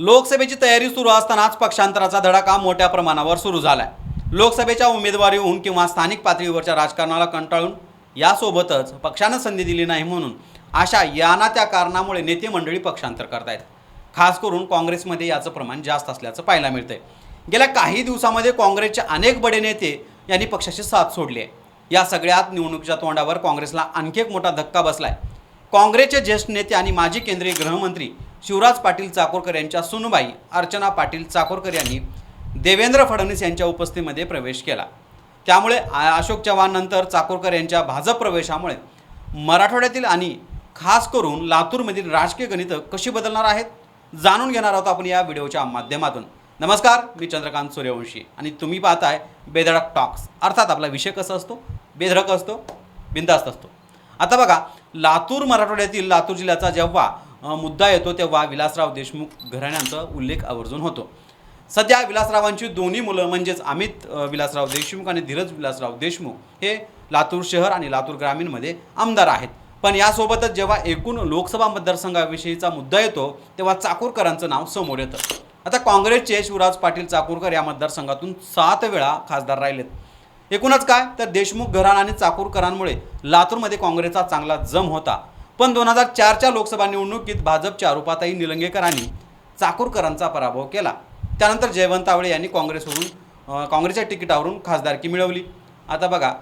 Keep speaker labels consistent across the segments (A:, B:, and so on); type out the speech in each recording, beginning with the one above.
A: लोकसभेची तयारी सुरू असतानाच पक्षांतराचा धडाका मोठ्या प्रमाणावर सुरू झाला आहे लोकसभेच्या उमेदवारीहून किंवा स्थानिक पातळीवरच्या राजकारणाला कंटाळून यासोबतच पक्षानं संधी दिली नाही म्हणून अशा याना त्या कारणामुळे नेते मंडळी पक्षांतर करतायत खास करून काँग्रेसमध्ये याचं प्रमाण जास्त असल्याचं पाहायला मिळतंय गेल्या काही दिवसामध्ये काँग्रेसचे अनेक बडे नेते यांनी पक्षाची साथ सोडली आहे या सगळ्यात निवडणुकीच्या तोंडावर काँग्रेसला आणखी एक मोठा धक्का बसलाय काँग्रेसचे ज्येष्ठ नेते आणि माजी केंद्रीय गृहमंत्री शिवराज पाटील चाकोरकर यांच्या सुनबाई अर्चना पाटील चाकोरकर यांनी देवेंद्र फडणवीस यांच्या उपस्थितीमध्ये प्रवेश केला त्यामुळे अशोक चव्हाण नंतर चाकोरकर यांच्या भाजप प्रवेशामुळे मराठवाड्यातील आणि खास करून लातूरमधील राजकीय गणितं कशी बदलणार आहेत जाणून घेणार आहोत आपण या व्हिडिओच्या माध्यमातून नमस्कार मी चंद्रकांत सूर्यवंशी आणि तुम्ही पाहताय बेधडक टॉक्स अर्थात आपला विषय कसा असतो बेधडक असतो बिंदास्त असतो आता बघा लातूर मराठवाड्यातील लातूर जिल्ह्याचा जेव्हा मुद्दा येतो तेव्हा विलासराव देशमुख घराण्यांचा उल्लेख आवर्जून होतो सध्या विलासरावांची दोन्ही मुलं म्हणजेच अमित विलासराव देशमुख आणि धीरज विलासराव देशमुख हे लातूर शहर आणि लातूर ग्रामीणमध्ये आमदार आहेत पण यासोबतच जेव्हा एकूण लोकसभा मतदारसंघाविषयीचा मुद्दा येतो तेव्हा चाकूरकरांचं नाव समोर येतं आता काँग्रेसचे शिवराज पाटील चाकूरकर या मतदारसंघातून सात वेळा खासदार राहिलेत एकूणच काय तर देशमुख घराणा आणि चाकूरकरांमुळे लातूरमध्ये काँग्रेसचा चांगला जम होता पण दोन हजार चारच्या लोकसभा निवडणुकीत भाजपच्या आरोपातही निलंगेकरांनी चाकूरकरांचा पराभव केला त्यानंतर जयवंत आवळे यांनी काँग्रेसवरून काँग्रेसच्या तिकिटावरून खासदारकी मिळवली आता बघा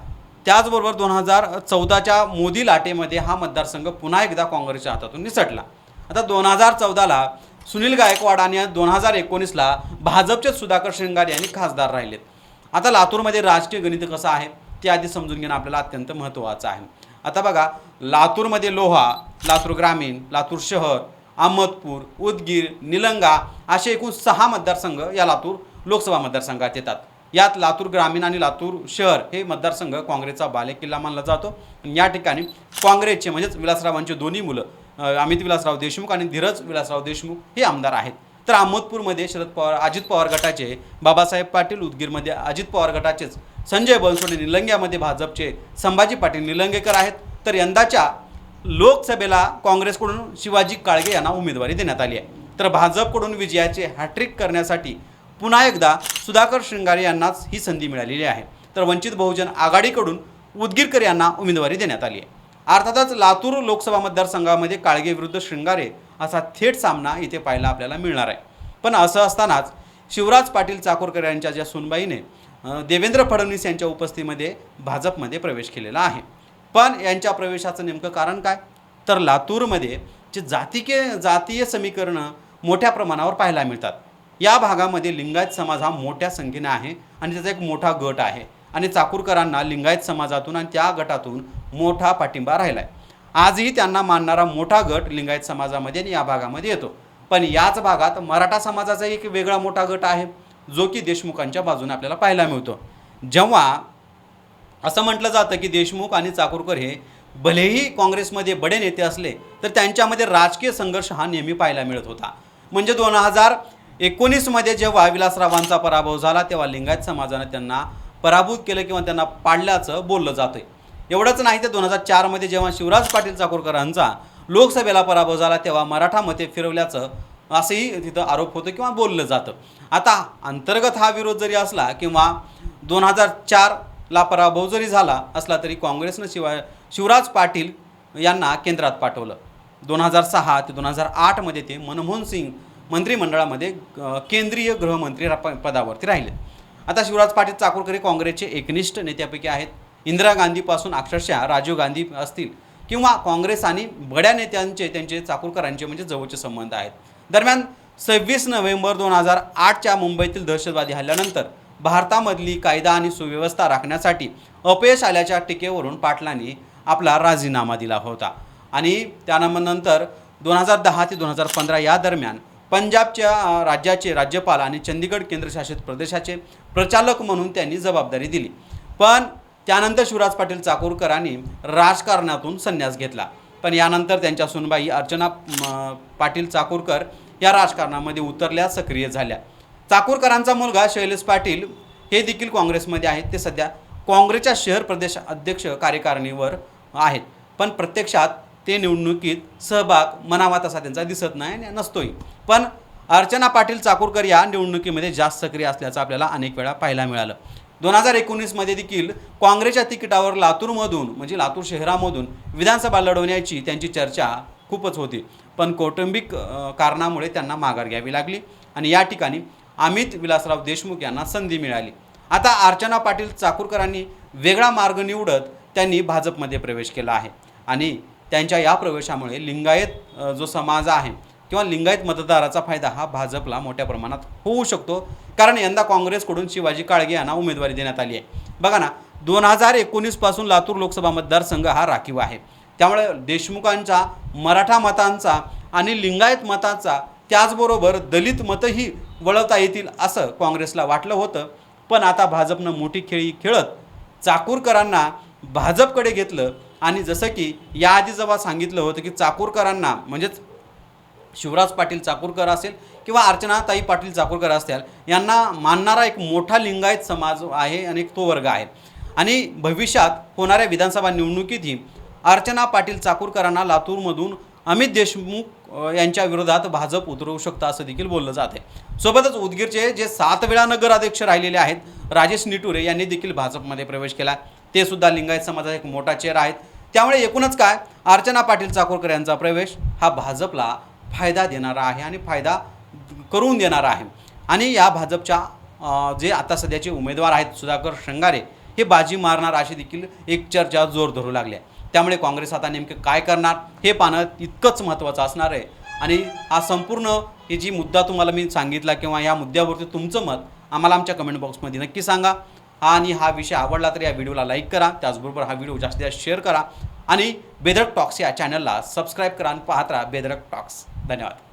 A: त्याचबरोबर दोन हजार चौदाच्या मोदी लाटेमध्ये हा मतदारसंघ पुन्हा एकदा काँग्रेसच्या हातातून निसटला आता दोन हजार चौदाला सुनील गायकवाड आणि दोन हजार एकोणीसला भाजपचे सुधाकर शृंगार यांनी खासदार राहिलेत आता लातूरमध्ये राजकीय गणित कसं आहे ते आधी समजून घेणं आपल्याला अत्यंत महत्त्वाचं आहे आता बघा लातूरमध्ये लोहा लातूर ग्रामीण लातूर शहर अहमदपूर उदगीर निलंगा असे एकूण सहा मतदारसंघ या लातूर लोकसभा मतदारसंघात येतात यात लातूर ग्रामीण आणि लातूर शहर हे मतदारसंघ काँग्रेसचा बालेकिल्ला मानला जातो या ठिकाणी काँग्रेसचे म्हणजेच विलासरावांचे दोन्ही मुलं अमित विलासराव देशमुख आणि धीरज विलासराव देशमुख हे आमदार आहेत तर अहमदपूरमध्ये शरद पवार अजित पवार गटाचे बाबासाहेब पाटील उदगीरमध्ये अजित पवार गटाचेच संजय बनसोडे निलंग्यामध्ये भाजपचे संभाजी पाटील निलंगेकर आहेत तर यंदाच्या लोकसभेला काँग्रेसकडून शिवाजी काळगे यांना उमेदवारी देण्यात आली आहे तर भाजपकडून विजयाचे हॅट्रिक करण्यासाठी पुन्हा एकदा सुधाकर शृंगारे यांनाच ही संधी मिळालेली आहे तर वंचित बहुजन आघाडीकडून उदगीरकर यांना उमेदवारी देण्यात आली आहे अर्थातच लातूर लोकसभा मतदारसंघामध्ये काळगे विरुद्ध शृंगारे असा थेट सामना इथे पाहायला आपल्याला मिळणार आहे पण असं असतानाच शिवराज पाटील चाकूरकर यांच्या ज्या सुनबाईने देवेंद्र फडणवीस यांच्या उपस्थितीमध्ये भाजपमध्ये प्रवेश केलेला आहे पण यांच्या प्रवेशाचं नेमकं कारण काय तर लातूरमध्ये जे जातीके जातीय समीकरणं मोठ्या प्रमाणावर पाहायला मिळतात या भागामध्ये लिंगायत समाज हा मोठ्या संख्येने आहे आणि त्याचा एक मोठा गट आहे आणि चाकूरकरांना लिंगायत समाजातून आणि त्या गटातून मोठा पाठिंबा राहिला आहे आजही त्यांना मानणारा मोठा गट लिंगायत समाजामध्ये आणि या भागामध्ये येतो पण याच भागात मराठा समाजाचा एक वेगळा मोठा गट आहे जो की देशमुखांच्या बाजूने आपल्याला पाहायला मिळतो जेव्हा असं म्हटलं जातं की देशमुख आणि चाकूरकर हे भलेही काँग्रेसमध्ये बडे नेते असले तर त्यांच्यामध्ये राजकीय संघर्ष हा नेहमी पाहायला मिळत होता म्हणजे दोन हजार एकोणीसमध्ये जेव्हा विलासरावांचा पराभव झाला तेव्हा लिंगायत समाजानं त्यांना पराभूत केलं किंवा त्यांना पाडल्याचं बोललं जातं एवढंच नाही तर दोन हजार चारमध्ये जेव्हा शिवराज पाटील चाकूरकरांचा लोकसभेला पराभव झाला तेव्हा मराठा मते फिरवल्याचं असंही तिथं आरोप होतो किंवा बोललं जातं आता अंतर्गत हा विरोध जरी असला किंवा दोन हजार चारला पराभव जरी झाला असला तरी काँग्रेसनं शिवा शिवराज पाटील यांना केंद्रात पाठवलं दोन हजार सहा ते दोन हजार आठमध्ये ते मनमोहन सिंग मंत्रिमंडळामध्ये केंद्रीय गृहमंत्री पदावरती राहिले आता शिवराज पाटील चाकूरकर हे काँग्रेसचे एकनिष्ठ नेत्यापैकी आहेत इंदिरा गांधीपासून अक्षरशः राजीव गांधी असतील किंवा काँग्रेस आणि बड्या नेत्यांचे त्यांचे चाकूरकरांचे म्हणजे जवळचे संबंध आहेत दरम्यान सव्वीस नोव्हेंबर दोन हजार आठच्या मुंबईतील दहशतवादी हल्ल्यानंतर भारतामधली कायदा आणि सुव्यवस्था राखण्यासाठी अपयश आल्याच्या टीकेवरून पाटलांनी आपला राजीनामा दिला होता आणि त्यानंतर दोन हजार दहा ते दोन हजार पंधरा या दरम्यान पंजाबच्या राज्याचे राज्यपाल आणि चंदीगड केंद्रशासित प्रदेशाचे प्रचालक म्हणून त्यांनी जबाबदारी दिली पण त्यानंतर शिवराज पाटील चाकूरकरांनी राजकारणातून संन्यास घेतला पण यानंतर त्यांच्या सुनबाई अर्चना पाटील चाकूरकर या राजकारणामध्ये उतरल्या सक्रिय झाल्या चाकूरकरांचा मुलगा शैलेश पाटील हे देखील काँग्रेसमध्ये आहेत ते सध्या काँग्रेसच्या शहर प्रदेश अध्यक्ष कार्यकारिणीवर आहेत पण प्रत्यक्षात ते निवडणुकीत सहभाग मनावा तसा त्यांचा दिसत नाही आणि नसतोही पण अर्चना पाटील चाकूरकर या निवडणुकीमध्ये जास्त सक्रिय असल्याचं आपल्याला अनेक वेळा पाहायला मिळालं दोन हजार एकोणीसमध्ये देखील काँग्रेसच्या तिकिटावर लातूरमधून म्हणजे लातूर शहरामधून विधानसभा लढवण्याची त्यांची चर्चा खूपच होती पण कौटुंबिक कारणामुळे त्यांना माघार घ्यावी लागली आणि या ठिकाणी अमित विलासराव देशमुख यांना संधी मिळाली आता अर्चना पाटील चाकूरकरांनी वेगळा मार्ग निवडत त्यांनी भाजपमध्ये प्रवेश केला आहे आणि त्यांच्या या प्रवेशामुळे लिंगायत जो समाज आहे किंवा लिंगायत मतदाराचा फायदा हा भाजपला मोठ्या प्रमाणात होऊ शकतो कारण यंदा काँग्रेसकडून शिवाजी काळगे यांना उमेदवारी देण्यात आली आहे बघा ना दोन हजार एकोणीसपासून लातूर लोकसभा मतदारसंघ हा राखीव आहे त्यामुळे देशमुखांचा मराठा मतांचा आणि लिंगायत मताचा त्याचबरोबर दलित मतंही वळवता येतील असं काँग्रेसला वाटलं होतं पण आता भाजपनं मोठी खेळी खेळत चाकूरकरांना भाजपकडे घेतलं आणि जसं की याआधी जेव्हा सांगितलं होतं की चाकूरकरांना म्हणजेच शिवराज पाटील चाकूरकर असेल किंवा अर्चनाताई पाटील चाकूरकर असतील यांना मानणारा एक मोठा लिंगायत समाज आहे आणि तो वर्ग आहे आणि भविष्यात होणाऱ्या विधानसभा निवडणुकीतही अर्चना पाटील चाकूरकरांना लातूरमधून अमित देशमुख यांच्या विरोधात भाजप उतरवू शकतं असं देखील बोललं जात आहे सोबतच उदगीरचे जे सात वेळा नगराध्यक्ष राहिलेले आहेत राजेश निटुरे यांनी देखील भाजपमध्ये प्रवेश केला ते सुद्धा लिंगायत समाजाचा एक मोठा चेहरा आहेत त्यामुळे एकूणच काय अर्चना पाटील चाकूरकर यांचा प्रवेश हा भाजपला फायदा देणारा आहे आणि फायदा करून देणारा आहे आणि या भाजपच्या जे आता सध्याचे उमेदवार आहेत सुधाकर शृंगारे हे बाजी मारणार अशी देखील एक चर्चा जोर धरू लागली आहे त्यामुळे काँग्रेस आता नेमकं काय करणार हे पाहणं इतकंच महत्त्वाचं असणार आहे आणि हा संपूर्ण हे जी मुद्दा तुम्हाला मी सांगितला किंवा या मुद्द्यावरती तुमचं मत आम्हाला आमच्या कमेंट बॉक्समध्ये नक्की सांगा हा आणि हा विषय आवडला तर या व्हिडिओला लाईक करा त्याचबरोबर हा व्हिडिओ जास्तीत जास्त शेअर करा आणि बेदरक टॉक्स या चॅनलला सबस्क्राईब करा आणि पाहत राहा बेदरक टॉक्स धन्यवाद